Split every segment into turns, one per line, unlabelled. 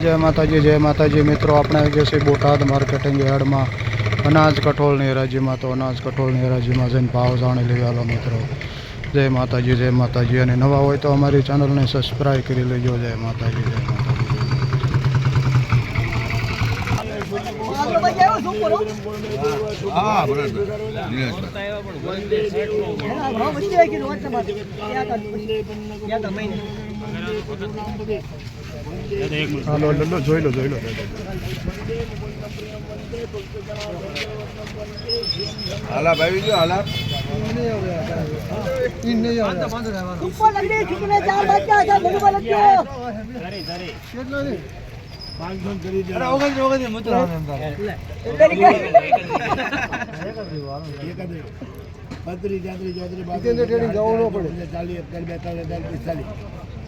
જય માતાજી જય માતાજી. મિત્રો આપણે આવી ગયા છીએ બોટાદ માર્કેટિંગ યાર્ડમાં. અનાજ કઠોળની હરાજીમાં તો અનાજ કઠોળની હરાજીમાં જઈને ભાવ જાણી લઈ હાલો મિત્રો. જય માતાજી જય માતાજી. અને નવા હોય તો અમારી ચેનલને સબસ્ક્રાઈબ કરી લેજો. જય માતાજી જય માતાજી.
હા બરાબર.
હાલો લલ્લો જોઈ લો જોઈ લો.
હાલા ભાઈ જો હાલા.
બાજ્યા છે બધું બલક્યો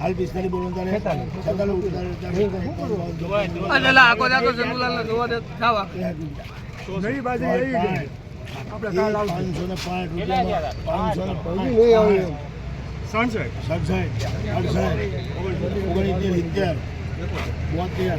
હાલ પિસ્તાલી બોલો તારે પાંચસો ને પાંચ રૂપિયા પાંચસો ને સડસઠ. અડસઠ ઓગણીસ સિત્તેર બોતેર.